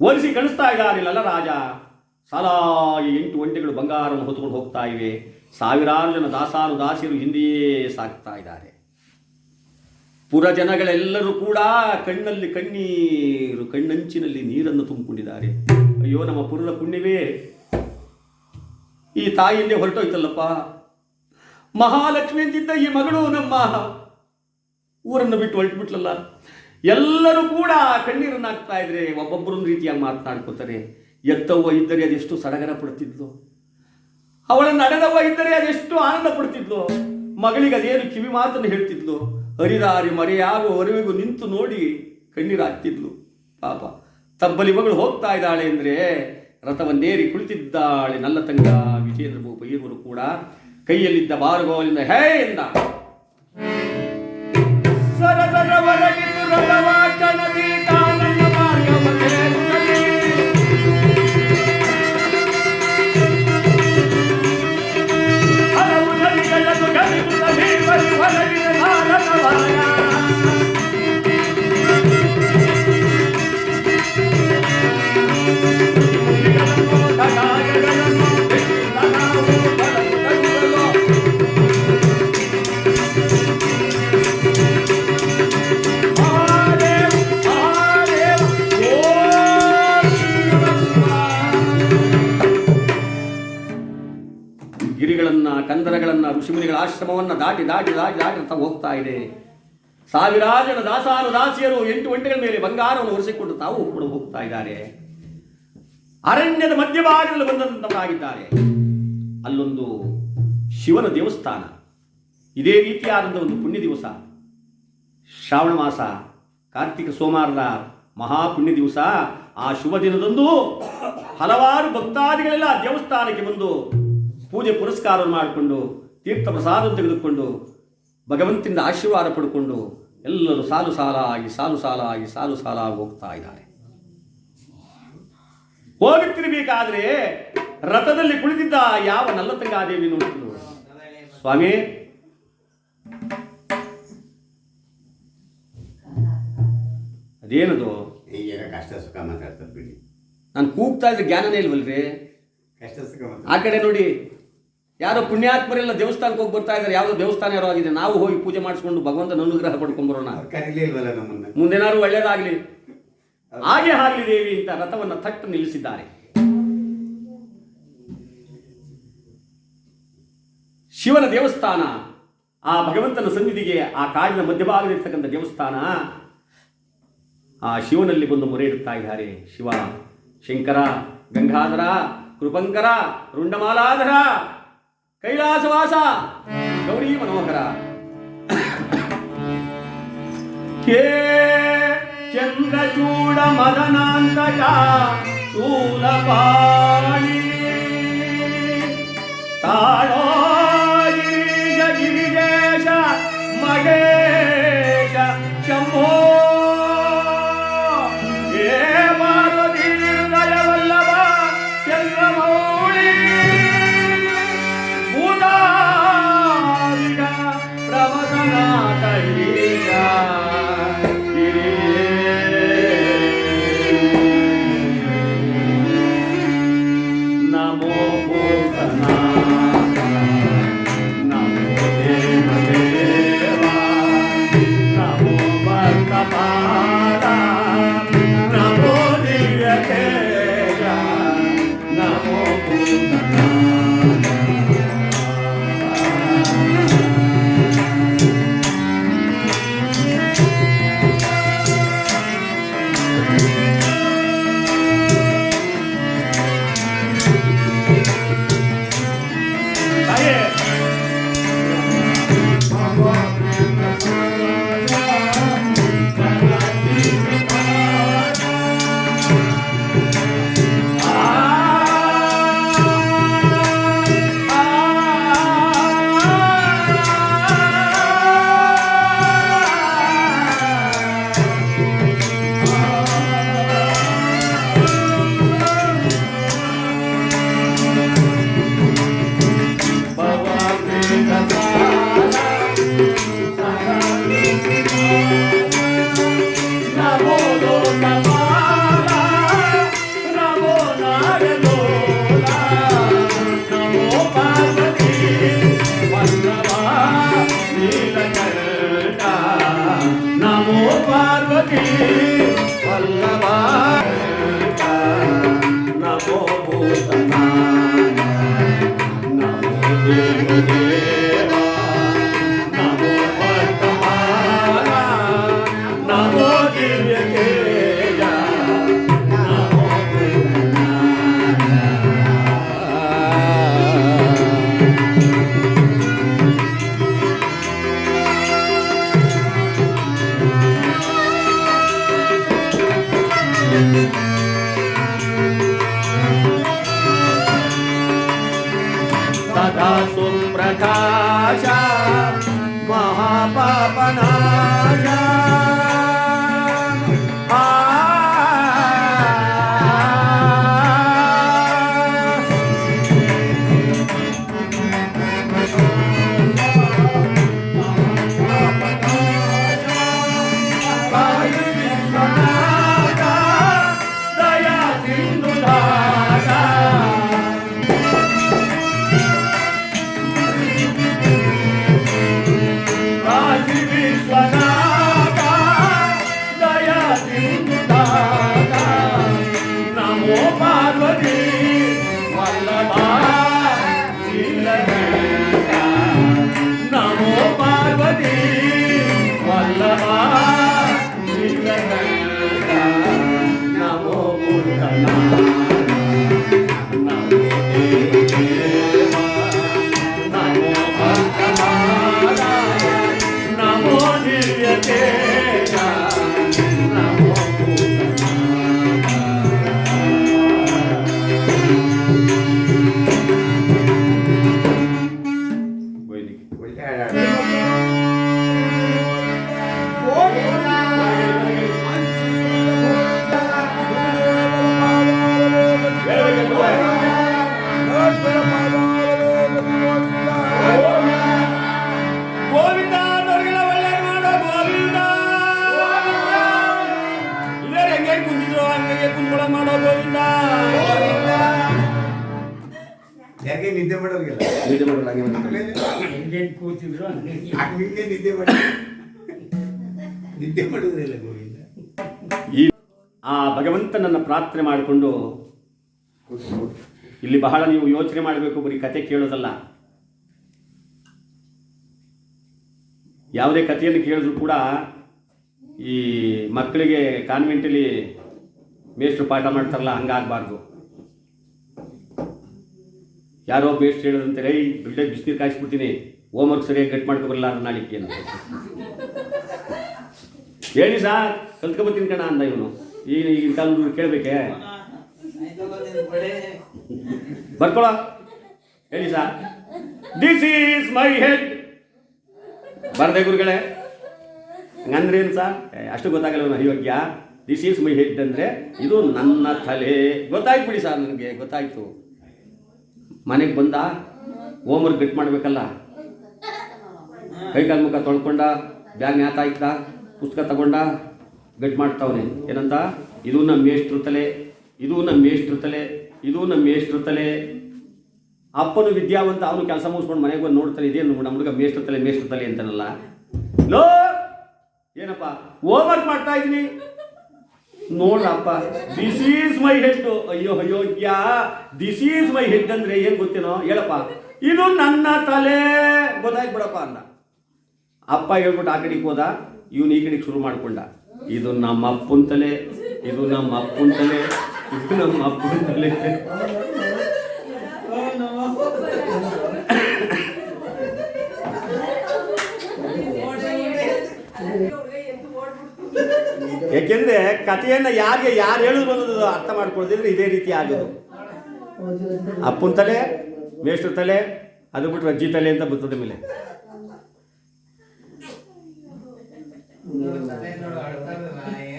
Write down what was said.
ಒಲಿಸಿ ಕಳಿಸ್ತಾ ಇದ್ದಾರಿಲ್ಲಲ್ಲ ರಾಜ ಸಾಲಾಗಿ ಎಂಟು ಒಂಟೆಗಳು ಬಂಗಾರವನ್ನು ಹೊತ್ತುಕೊಂಡು ಹೋಗ್ತಾ ಇವೆ. ಸಾವಿರಾರು ಜನ ದಾಸಾನು ದಾಸಿಯರು ಹಿಂದೆಯೇ ಸಾಕ್ತಾ ಇದ್ದಾರೆ. ಪುರ ಜನಗಳೆಲ್ಲರೂ ಕೂಡ ಕಣ್ಣಲ್ಲಿ ಕಣ್ಣೀರು, ಕಣ್ಣಂಚಿನಲ್ಲಿ ನೀರನ್ನು ತುಂಬಿಕೊಂಡಿದ್ದಾರೆ. ಅಯ್ಯೋ, ನಮ್ಮ ಪುರದ ಪುಣ್ಯವೇ. ಈ ತಾಯಿಯಲ್ಲೇ ಹೊರಟೋಯ್ತಲ್ಲಪ್ಪ. ಮಹಾಲಕ್ಷ್ಮಿ ಅಂತಿದ್ದ ಈ ಮಗಳು ನಮ್ಮ ಊರನ್ನು ಬಿಟ್ಟು ಹೊರಟುಬಿಟ್ಲಲ್ಲ. ಎಲ್ಲರೂ ಕೂಡ ಹಾಕ್ತಾ ಇದ್ರೆ ಒಬ್ಬೊಬ್ಬರೊಂದು ರೀತಿಯಾಗಿ ಮಾತನಾಡ್ಕೋತಾರೆ. ಎತ್ತವ್ವ ಇದ್ದರೆ ಅದೆಷ್ಟು ಸಡಗರ ಪಡ್ತಿದ್ಲು? ಅವಳ ನಡೆದವ್ವ ಇದ್ದರೆ ಅದೆಷ್ಟು ಆನಂದ ಪಡ್ತಿದ್ಲು? ಮಗಳಿಗೆ ಅದೇನು ಕಿವಿ ಮಾತನ್ನು ಹೇಳ್ತಿದ್ಲು? ಹರಿದಾರಿ ಮರೆಯಾಗುವ ಅರಿವಿಗೂ ನಿಂತು ನೋಡಿ ಕಣ್ಣೀರು ಹಾಕ್ತಿದ್ಲು. ಪಾಪ. ತಬ್ಬಲಿ ಮಗಳು ಹೋಗ್ತಾ ಇದ್ದಾಳೆ ಅಂದರೆ ರಥವನ್ನೇರಿ ಕುಳಿತಿದ್ದಾಳೆ. ನಲ್ಲ ತಂಗ ವಿಜೇಂದ್ರ ಭೂಪ ಇವರು ಕೂಡ ಕೈಯಲ್ಲಿದ್ದ ಬಾರುಗೋಲಿಂದ ಹೇ ಎಂದ. ಗಿರಿಗಳನ್ನ ಋಷಿಮುನಿಗಳ ಆಶ್ರಮವನ್ನ ದಾಟಿ ದಾಟಿ ದಾಟಿ ದಾಟಿ ಅಂತ ಹೋಗ್ತಾ ಇದೆ. ಸಾವಿರಾರು ಜನ ದಾಸಾನು ದಾಸಿಯರು ಎಂಟು ಗಂಟೆಗಳ ಮೇಲೆ ಬಂಗಾರವನ್ನು ಒರೆಸಿಕೊಂಡು ತಾವು ಕೂಡ ಹೋಗ್ತಾ ಇದ್ದಾರೆ. ಅರಣ್ಯದ ಮಧ್ಯಭಾಗದಲ್ಲಿ ಬಂದಂತವರಾಗಿದ್ದಾರೆ. ಅಲ್ಲೊಂದು ಶಿವನ ದೇವಸ್ಥಾನ. ಇದೇ ರೀತಿಯಾದಂಥ ಒಂದು ಪುಣ್ಯ ದಿವಸ. ಶ್ರಾವಣ ಮಾಸ, ಕಾರ್ತಿಕ ಸೋಮವಾರದ ಮಹಾಪುಣ್ಯ ದಿವಸ. ಆ ಶುಭ ದಿನದಂದು ಹಲವಾರು ಭಕ್ತಾದಿಗಳೆಲ್ಲ ದೇವಸ್ಥಾನಕ್ಕೆ ಬಂದು ಪೂಜೆ ಪುರಸ್ಕಾರ ಮಾಡಿಕೊಂಡು ತೀರ್ಥ ಪ್ರಸಾದ ತೆಗೆದುಕೊಂಡು ಭಗವಂತನಿಂದ ಆಶೀರ್ವಾದ ಪಡ್ಕೊಂಡು ಎಲ್ಲರೂ ಸಾಲು ಸಾಲ ಆಗಿ ಸಾಲು ಸಾಲ ಆಗಿ ಸಾಲು ಸಾಲಾಗಿ ಹೋಗ್ತಾ ಇದ್ದಾರೆ. ಹೋಗುತ್ತಿರಬೇಕಾದ್ರೆ ರಥದಲ್ಲಿ ಕುಳಿತಿದ್ದ ಯಾವ ನಲ್ಲತಂಗಾದೇವಿ ನೋಡಿದ್ರು ಸ್ವಾಮಿ ಅದೇನದು? ಕಷ್ಟ ಸುಖ ಮಾತಾಡ್ತಾರೆ ಬಿಡಿ ನಾನು ಕೂಗ್ತಾ ಇದ್ರೆ ಜ್ಞಾನನೇ ಇಲ್ವಲ್ರಿ? ಕಷ್ಟ ಸುಖ ಆ ಕಡೆ ನೋಡಿ. ಯಾರೋ ಪುಣ್ಯಾತ್ಮರೆಲ್ಲ ದೇವಸ್ಥಾನಕ್ಕೆ ಹೋಗಿ ಬರ್ತಾ ಇದ್ದಾರೆ ಯಾವುದೋ ದೇವಸ್ಥಾನ ಯಾರೋ ಆಗಿದೆ ನಾವು ಹೋಗಿ ಪೂಜೆ ಮಾಡಿಸ್ಕೊಂಡು ಭಗವಂತನ ಅನುಗ್ರಹ ಪಡ್ಕೊಂಡ್ಬರೋಣ ಮುಂದೇನಾದ್ರೂ ನಮ್ಮನ್ನ? ಮುಂದೇನಾದ್ರು ಒಳ್ಳೇದಾಗ್ಲಿ. ಹಾಗೆ ಆಗ್ಲಿ ದೇವಿ ಅಂತ ರಥವನ್ನ ತಟ್ಟು ನಿಲ್ಲಿಸಿದ್ದಾರೆ. ಶಿವನ ದೇವಸ್ಥಾನ ಆ ಭಗವಂತನ ಸನ್ನಿಧಿಗೆ ಆ ಕಾಡಿನ ಮಧ್ಯಭಾಗದಲ್ಲಿರ್ತಕ್ಕಂಥ ದೇವಸ್ಥಾನ ಆ ಶಿವನಲ್ಲಿ ಬಂದು ಮೊರೆ ಇಡ್ತಾ ಇದ್ದಾರೆ. ಶಿವ ಶಂಕರ ಗಂಗಾಧರ ಕೃಪಂಕರ ರುಂಡಮಾಲಾಧರ ಕೈಲಾಸವಾಸ! ಗೌರಿ ಮನೋಹರ. ಹೇ ಚಂದ್ರಚೂಡ ಮದನಾಂತಕ ಶೂಲಪಾಣಿ ತಾಳೋ Bye. வல்லவா. काचा महापापना ಕೂತಿದ್ರು ಹಂಗೆ ನಿದ್ದೆ ಮಾಡಿ ನಿದ್ದೆ ಮಾಡೋದಿಲ್ಲ ಗೋವಿಂದ. ಈ ಆ ಭಗವಂತನನ್ನ ಪ್ರಾರ್ಥನೆ ಮಾಡಿಕೊಂಡು ಇಲ್ಲಿ ಬಹಳ ನೀವು ಯೋಚನೆ ಮಾಡಬೇಕು ಬರೀ ಕತೆ ಕೇಳೋದಲ್ಲ. ಯಾವುದೇ ಕಥೆಯನ್ನು ಕೇಳಿದ್ರು ಕೂಡ ಈ ಮಕ್ಕಳಿಗೆ ಕಾನ್ವೆಂಟಲ್ಲಿ ಮೇಷ್ಟ್ರು ಪಾಠ ಮಾಡ್ತಾರಲ್ಲ ಹಂಗಾಗಬಾರ್ದು. ಯಾರೋ ಬೇಸ್ಟ್ ಹೇಳೋದಂತೆ ರೈ ಬಿಲ್ಡೆ ಬಿಸಿನೀರು ಕಾಯಿಸ್ಬಿಡ್ತೀನಿ. ಹೋಮ್ವರ್ಕ್ ಸರಿಯಾಗಿ ಕಟ್ ಮಾಡ್ಕೊಬರಲ್ಲ ನಾಳಿಕೆ ಅಂತ ಹೇಳಿ ಸಾರ್, ಕಲ್ತ್ಕೊಬತ್ತೀನಿ ಕಣ ಅಂದ ಇವನು. ಈಗ ಈಗಿನ ಕಾಲದ ಕೇಳಬೇಕೆ? ಬರ್ಕೊಳ. ಹೇಳಿ sir this is my head ಬರ್ದೆ ಗುರುಗಳೇ. ಹಂಗಂದ್ರೆ ಏನು ಸಾರ್ ಅಷ್ಟು ಗೊತ್ತಾಗಲ್ಲ ಅಯೋಗ್ಯ ದಿಸ್ ಈಸ್ ಮೈ ಹೆಡ್ ಅಂದರೆ ಇದು ನನ್ನ ತಲೆ. ಗೊತ್ತಾಯ್ತು ಬಿಡಿ ಸರ್ ನನಗೆ, ಗೊತ್ತಾಯ್ತು. ಮನೆಗೆ ಬಂದ, ಹೋಮ್ವರ್ಕ್ ಗಟ್ ಮಾಡಬೇಕಲ್ಲ? ಕೈಕಾಲು ಮುಖ ತೊಳ್ಕೊಂಡ, ಬ್ಯಾಗ್ ನ್ಯಾತ ಪುಸ್ತಕ ತಗೊಂಡ ಬಿಟ್ ಮಾಡ್ತಾವನೆ. ಏನಂತ? ಇದು ನಮ್ಮ ಮೇಷ್ಟ್ರ ತಲೆ, ಇದು ನಮ್ಮ ಮೇಷ್ಟ್ರ ತಲೆ, ಇದು ನಮ್ಮ ಮೇಷ್ಟ್ರ ತಲೆ. ಅಪ್ಪನು ವಿದ್ಯಾವಂತ, ಅವನು ಕೆಲಸ ಮುಗಿಸ್ಕೊಂಡು ಮನೆಗೆ ಬಂದು ನೋಡ್ತಾನೆ ಇದೇನು ನಮ್ಮ ಹುಡುಗ ಮೇಷ್ಟ್ರ ತಲೆ ಮೇಷ್ಟ್ರ ತಲೆ ಅಂತಾನಲ್ಲ. ಲೋ! ಏನಪ್ಪ? ಹೋಮ್ವರ್ಕ್ ಮಾಡ್ತಾ ಇದ್ದೀನಿ ನೋಡ್ರಪ್ಪ. ದಿಸ್ ಈಸ್ ಮೈ ಹೆಡ್ ಅಯ್ಯೋ ಅಯೋಗ್ಯ ದಿಸ್ ಈಸ್ ಮೈ ಹೆಡ್ ಅಂದ್ರೆ ಏನ್ ಗೊತ್ತೇನೋ? ಹೇಳಪ್ಪ. ಇದು ನನ್ನ ತಲೆ. ಗೊತ್ತಾಯ್ತು ಬಿಡಪ್ಪ ಅಂದ. ಅಪ್ಪ ಹೇಳ್ಬಿಟ್ಟು ಆ ಕಡೆಗೆ ಹೋದ. ಇವನು ಈ ಕಡೆಗೆ ಶುರು ಮಾಡ್ಕೊಂಡ. ಇದು ನಮ್ಮ ಅಪ್ಪನ ತಲೆ. ಇದು ನಮ್ಮ ಅಪ್ಪನ ತಲೆ. ಇದು ನಮ್ಮ ಅಪ್ಪನ ತಲೆ. ಯಾಕೆಂದ್ರೆ ಕಥೆಯನ್ನ ಯಾರಿಗೆ ಯಾರು ಹೇಳೋದು ಅನ್ನೋದು ಅರ್ಥ ಮಾಡ್ಕೊಳ್ತಿದ್ರೆ ಇದೇ ರೀತಿ ಆಗೋದು ಅಪ್ಪನ ತಲೆ, ಮೇಷ್ಟ್ರ ತಲೆ, ಅದು ಬಿಟ್ಟು ಅಜ್ಜಿ ತಲೆ ಅಂತ ಬರ್ತದೆ ಮೇಲೆ.